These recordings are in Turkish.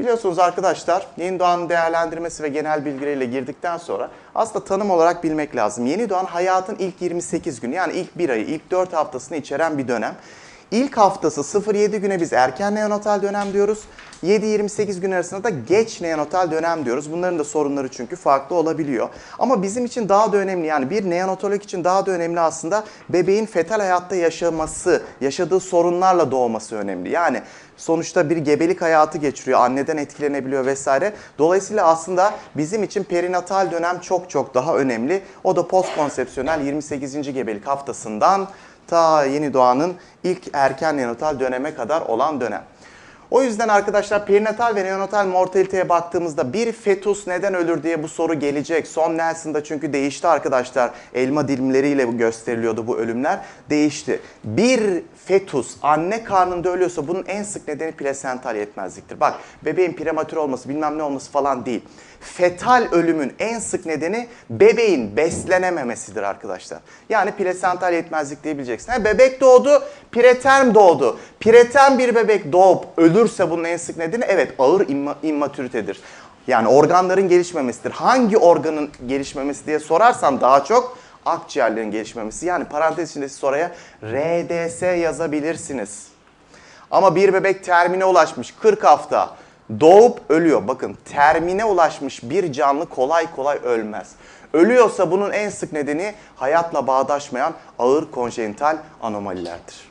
Biliyorsunuz arkadaşlar yeni doğanın değerlendirmesi ve genel bilgileriyle girdikten sonra aslında tanım olarak bilmek lazım. Yeni doğan hayatın ilk 28 günü yani ilk 1 ayı, ilk 4 haftasını içeren bir dönem. İlk haftası 0-7 güne biz erken neonatal dönem diyoruz. 7-28 gün arasında da geç neonatal dönem diyoruz. Bunların da sorunları çünkü farklı olabiliyor. Ama bizim için daha da önemli yani bir neonatolog için daha da önemli aslında bebeğin fetal hayatta yaşaması, yaşadığı sorunlarla doğması önemli. Yani sonuçta bir gebelik hayatı geçiriyor, anneden etkilenebiliyor vesaire. Dolayısıyla aslında bizim için perinatal dönem çok çok daha önemli. O da postkonsepsiyonel 28. gebelik haftasından ta yeni doğanın ilk erken neonatal döneme kadar olan dönem. O yüzden arkadaşlar perinatal ve neonatal mortaliteye baktığımızda bir fetus neden ölür diye bu soru gelecek. Son Nelson'da çünkü değişti arkadaşlar. Elma dilimleriyle gösteriliyordu bu ölümler. Değişti. Bir fetus anne karnında ölüyorsa bunun en sık nedeni plasental yetmezliktir. Bak bebeğin prematür olması bilmem ne olması falan değil. Fetal ölümün en sık nedeni bebeğin beslenememesidir arkadaşlar. Yani plasental yetmezlik diyebileceksin. Bebek doğdu, preterm doğdu. Preterm bir bebek doğup ölürse bunun en sık nedeni evet ağır imma- immatüritedir. Yani organların gelişmemesidir. Hangi organın gelişmemesi diye sorarsan daha çok akciğerlerin gelişmemesi. Yani parantez içinde siz oraya RDS yazabilirsiniz. Ama bir bebek termine ulaşmış 40 hafta doğup ölüyor. Bakın termine ulaşmış bir canlı kolay kolay ölmez. Ölüyorsa bunun en sık nedeni hayatla bağdaşmayan ağır konjenital anomalilerdir.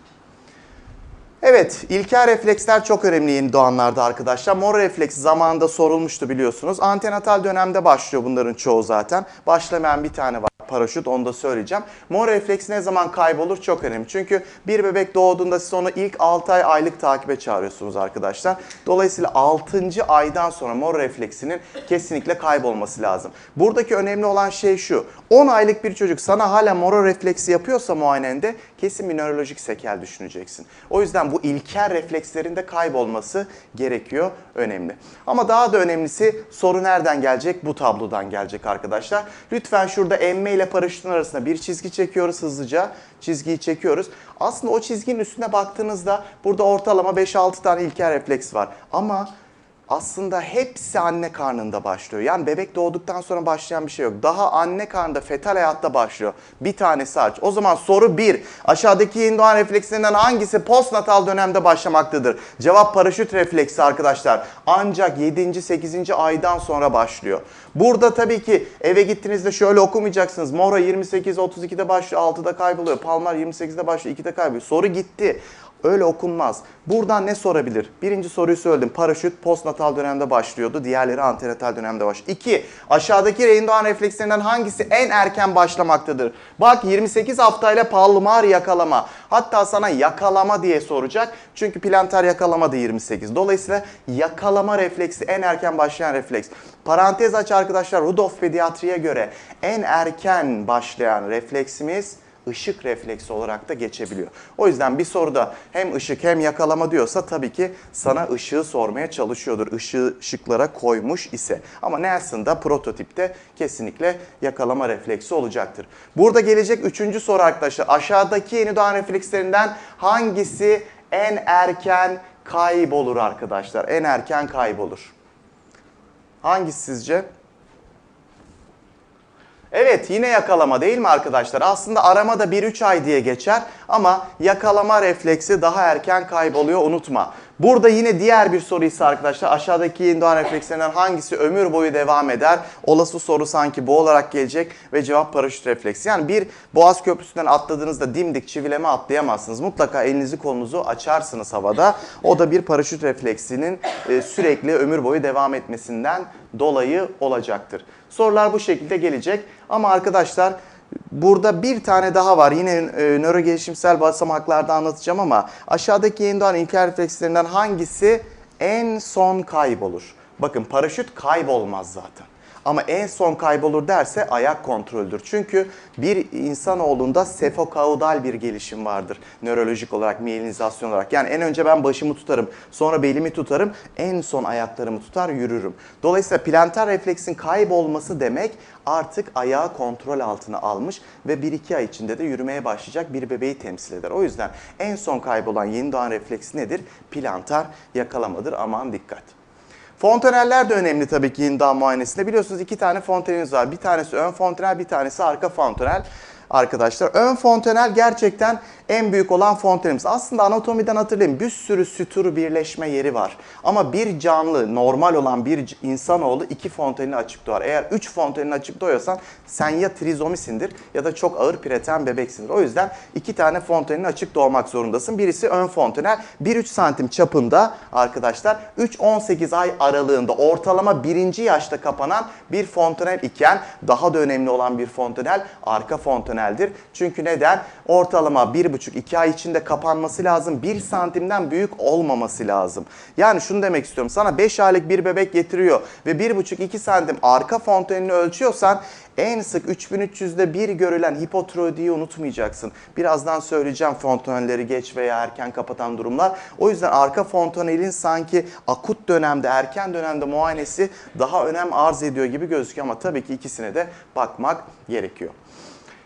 Evet, ilkel refleksler çok önemli yeni doğanlarda arkadaşlar. Mor refleks zamanında sorulmuştu biliyorsunuz. Antenatal dönemde başlıyor bunların çoğu zaten. Başlamayan bir tane var paraşüt onu da söyleyeceğim. Mor refleks ne zaman kaybolur çok önemli. Çünkü bir bebek doğduğunda siz onu ilk 6 ay aylık takibe çağırıyorsunuz arkadaşlar. Dolayısıyla 6. aydan sonra mor refleksinin kesinlikle kaybolması lazım. Buradaki önemli olan şey şu. 10 aylık bir çocuk sana hala mor refleksi yapıyorsa muayenende kesin bir nörolojik sekel düşüneceksin. O yüzden bu ilkel reflekslerin de kaybolması gerekiyor. Önemli. Ama daha da önemlisi soru nereden gelecek? Bu tablodan gelecek arkadaşlar. Lütfen şurada emme ile paraşütün arasında bir çizgi çekiyoruz hızlıca. Çizgiyi çekiyoruz. Aslında o çizginin üstüne baktığınızda burada ortalama 5-6 tane ilkel refleks var. Ama aslında hepsi anne karnında başlıyor. Yani bebek doğduktan sonra başlayan bir şey yok. Daha anne karnında fetal hayatta başlıyor. Bir tanesi hariç. O zaman soru 1. Aşağıdaki yeni doğan refleklerinden hangisi postnatal dönemde başlamaktadır? Cevap paraşüt refleksi arkadaşlar. Ancak 7. 8. aydan sonra başlıyor. Burada tabii ki eve gittiğinizde şöyle okumayacaksınız. Mora 28 32'de başlıyor, 6'da kayboluyor. Palmar 28'de başlıyor, 2'de kayboluyor. Soru gitti. Öyle okunmaz. Buradan ne sorabilir? Birinci soruyu söyledim. Paraşüt postnatal dönemde başlıyordu. Diğerleri antenatal dönemde başlıyor. İki, aşağıdaki rehin doğan reflekslerinden hangisi en erken başlamaktadır? Bak 28 haftayla palmar yakalama. Hatta sana yakalama diye soracak. Çünkü planter yakalama da 28. Dolayısıyla yakalama refleksi en erken başlayan refleks. Parantez aç arkadaşlar. Rudolf pediatriye göre en erken başlayan refleksimiz ışık refleksi olarak da geçebiliyor. O yüzden bir soruda hem ışık hem yakalama diyorsa tabii ki sana ışığı sormaya çalışıyordur. Işığı ışıklara koymuş ise. Ama Nelson'da prototipte kesinlikle yakalama refleksi olacaktır. Burada gelecek üçüncü soru arkadaşlar. Aşağıdaki yeni doğan reflekslerinden hangisi en erken kaybolur arkadaşlar? En erken kaybolur. Hangisi sizce? Evet yine yakalama değil mi arkadaşlar? Aslında arama da 1-3 ay diye geçer ama yakalama refleksi daha erken kayboluyor unutma. Burada yine diğer bir soru ise arkadaşlar aşağıdaki yeni doğan reflekslerinden hangisi ömür boyu devam eder? Olası soru sanki bu olarak gelecek ve cevap paraşüt refleksi. Yani bir boğaz köprüsünden atladığınızda dimdik çivileme atlayamazsınız. Mutlaka elinizi kolunuzu açarsınız havada. O da bir paraşüt refleksinin e, sürekli ömür boyu devam etmesinden dolayı olacaktır. Sorular bu şekilde gelecek. Ama arkadaşlar burada bir tane daha var. Yine e, nöro gelişimsel basamaklarda anlatacağım ama aşağıdaki yeni doğan ilkel reflekslerinden hangisi en son kaybolur? Bakın paraşüt kaybolmaz zaten. Ama en son kaybolur derse ayak kontrolüdür. Çünkü bir insanoğlunda sefokaudal bir gelişim vardır. Nörolojik olarak, miyelinizasyon olarak. Yani en önce ben başımı tutarım, sonra belimi tutarım, en son ayaklarımı tutar yürürüm. Dolayısıyla plantar refleksin kaybolması demek artık ayağı kontrol altına almış ve 1-2 ay içinde de yürümeye başlayacak bir bebeği temsil eder. O yüzden en son kaybolan yeni doğan refleksi nedir? Plantar yakalamadır. Aman dikkat. Fontaneller de önemli tabii ki yeni doğan muayenesinde. Biliyorsunuz iki tane fontaneliniz var. Bir tanesi ön fontanel, bir tanesi arka fontanel arkadaşlar. Ön fontanel gerçekten en büyük olan fontanelimiz. Aslında anatomiden hatırlayın bir sürü sütür birleşme yeri var. Ama bir canlı, normal olan bir insanoğlu iki fontaneli açık doğar. Eğer üç fontaneli açık doğuyorsan sen ya trizomisindir ya da çok ağır pireten bebeksindir. O yüzden iki tane fontanelin açık doğmak zorundasın. Birisi ön fontanel 1-3 santim çapında arkadaşlar 3-18 ay aralığında ortalama birinci yaşta kapanan bir fontanel iken daha da önemli olan bir fontanel arka fontaneldir. Çünkü neden? Ortalama 1,5-2 ay içinde kapanması lazım. 1 santimden büyük olmaması lazım. Yani şunu demek istiyorum. Sana 5 aylık bir bebek getiriyor ve 1,5-2 santim arka fontanelini ölçüyorsan en sık 3300'de bir görülen hipotiroidiyi unutmayacaksın. Birazdan söyleyeceğim fontanelleri geç veya erken kapatan durumlar. O yüzden arka fontanelin sanki akut dönemde, erken dönemde muayenesi daha önem arz ediyor gibi gözüküyor ama tabii ki ikisine de bakmak gerekiyor.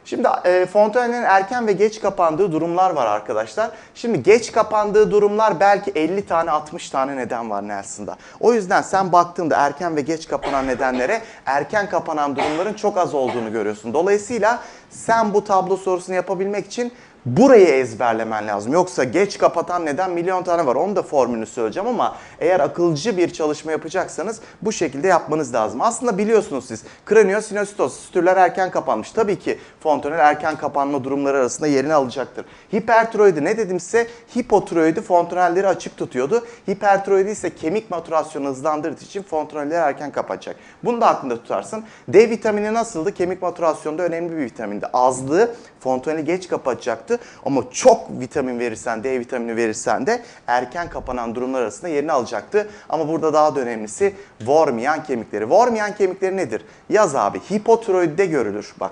Şimdi e, fontanellerin erken ve geç kapandığı durumlar var arkadaşlar. Şimdi geç kapandığı durumlar belki 50 tane 60 tane neden var Nelson'da. O yüzden sen baktığında erken ve geç kapanan nedenlere erken kapanan durumların çok az olduğunu görüyorsun. Dolayısıyla sen bu tablo sorusunu yapabilmek için Burayı ezberlemen lazım. Yoksa geç kapatan neden milyon tane var. Onun da formülünü söyleyeceğim ama eğer akılcı bir çalışma yapacaksanız bu şekilde yapmanız lazım. Aslında biliyorsunuz siz kraniyosinostitoz, sütürler erken kapanmış. Tabii ki fontanel erken kapanma durumları arasında yerini alacaktır. Hipertiroidi ne dedim size? Hipotiroidi fontanelleri açık tutuyordu. Hipertiroidi ise kemik maturasyonu hızlandırdığı için fontanelleri erken kapatacak. Bunu da aklında tutarsın. D vitamini nasıldı? Kemik maturasyonda önemli bir vitamindi. Azlığı fontaneli geç kapatacaktı ama çok vitamin verirsen, D vitamini verirsen de erken kapanan durumlar arasında yerini alacaktı. Ama burada daha da önemlisi vormayan kemikleri. Vormayan kemikleri nedir? Yaz abi hipotiroidde görülür bak.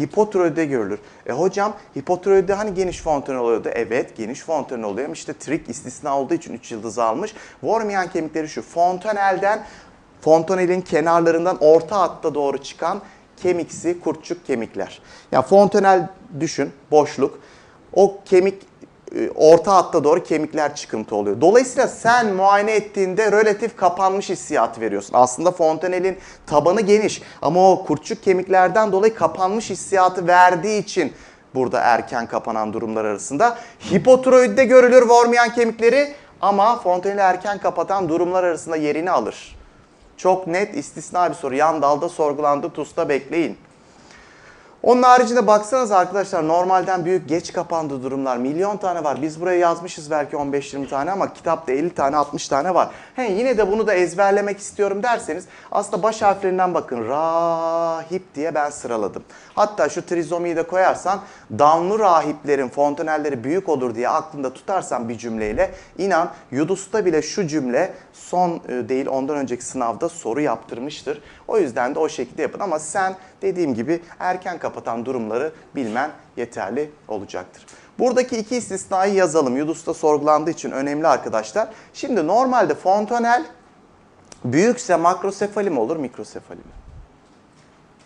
Hipotiroidde görülür. E hocam hipotiroidde hani geniş fontanel oluyordu? Evet geniş fontanel oluyor ama işte trik istisna olduğu için 3 yıldız almış. Vormayan kemikleri şu fontanelden fontanelin kenarlarından orta hatta doğru çıkan kemiksi kurtçuk kemikler. Yani fontanel düşün, boşluk. O kemik e, orta hatta doğru kemikler çıkıntı oluyor. Dolayısıyla sen muayene ettiğinde relatif kapanmış hissiyatı veriyorsun. Aslında fontanelin tabanı geniş ama o kurtçuk kemiklerden dolayı kapanmış hissiyatı verdiği için burada erken kapanan durumlar arasında hipotiroidde görülür vormayan kemikleri ama fontaneli erken kapatan durumlar arasında yerini alır. Çok net istisna bir soru. Yan dalda sorgulandı. TUS'ta bekleyin. Onun haricinde baksanız arkadaşlar normalden büyük geç kapandığı durumlar milyon tane var. Biz buraya yazmışız belki 15-20 tane ama kitapta 50 tane 60 tane var. He, yine de bunu da ezberlemek istiyorum derseniz aslında baş harflerinden bakın. Rahip diye ben sıraladım. Hatta şu trizomiyi de koyarsan damlı rahiplerin fontanelleri büyük olur diye aklında tutarsan bir cümleyle inan Yudus'ta bile şu cümle son e, değil ondan önceki sınavda soru yaptırmıştır. O yüzden de o şekilde yapın ama sen dediğim gibi erken kapatan durumları bilmen yeterli olacaktır. Buradaki iki istisnayı yazalım. Yudus'ta sorgulandığı için önemli arkadaşlar. Şimdi normalde fontanel büyükse makrosefali mi olur, mikrosefali mi?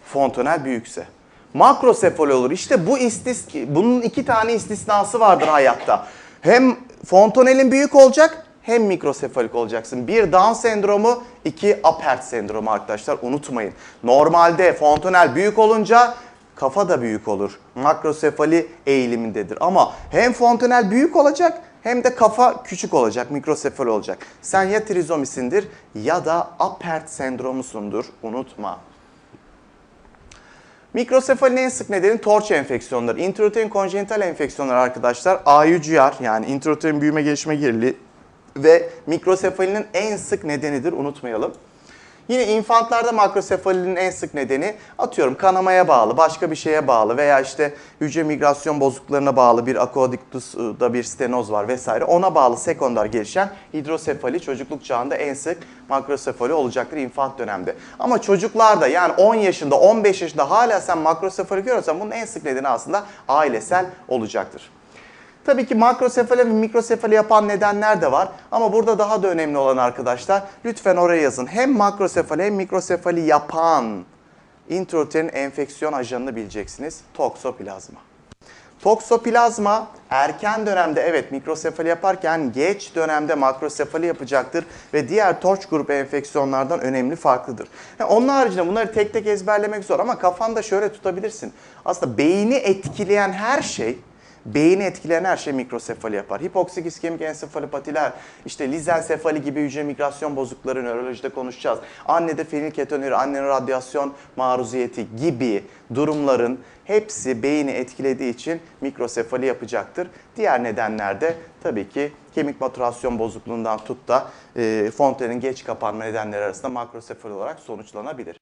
Fontanel büyükse. Makrosefali olur. İşte bu istis bunun iki tane istisnası vardır hayatta. Hem fontanelin büyük olacak hem mikrosefalik olacaksın. Bir Down sendromu, iki Apert sendromu arkadaşlar unutmayın. Normalde fontanel büyük olunca kafa da büyük olur. Makrosefali eğilimindedir. Ama hem fontanel büyük olacak hem de kafa küçük olacak, mikrosefali olacak. Sen ya trizomisindir ya da Apert sendromusundur. Unutma. Mikrosefalinin en sık nedeni torç enfeksiyonları. Intrauterin konjenital enfeksiyonları arkadaşlar AUGR yani intrauterin büyüme gelişme geriliği ve mikrosefalinin en sık nedenidir unutmayalım. Yine infantlarda makrosefalinin en sık nedeni atıyorum kanamaya bağlı, başka bir şeye bağlı veya işte hücre migrasyon bozukluklarına bağlı bir aqueductus'da bir stenoz var vesaire. Ona bağlı sekonder gelişen hidrosefali çocukluk çağında en sık makrosefali olacaktır infant dönemde. Ama çocuklarda yani 10 yaşında, 15 yaşında hala sen makrosefali görüyorsan bunun en sık nedeni aslında ailesel olacaktır. Tabii ki makrosefali ve mikrosefali yapan nedenler de var. Ama burada daha da önemli olan arkadaşlar lütfen oraya yazın. Hem makrosefali hem mikrosefali yapan intrauterin enfeksiyon ajanını bileceksiniz. Toksoplazma. Toksoplazma erken dönemde evet mikrosefali yaparken geç dönemde makrosefali yapacaktır ve diğer torç grubu enfeksiyonlardan önemli farklıdır. Yani onun haricinde bunları tek tek ezberlemek zor ama kafanda şöyle tutabilirsin. Aslında beyni etkileyen her şey Beyni etkileyen her şey mikrosefali yapar. Hipoksik iskemik ensefalopatiler, işte lizensefali gibi hücre migrasyon bozuklukları nörolojide konuşacağız. Annede fenilketonuri, annenin radyasyon maruziyeti gibi durumların hepsi beyni etkilediği için mikrosefali yapacaktır. Diğer nedenler de tabii ki kemik maturasyon bozukluğundan tut da e, Fontaine'in geç kapanma nedenleri arasında makrosefali olarak sonuçlanabilir.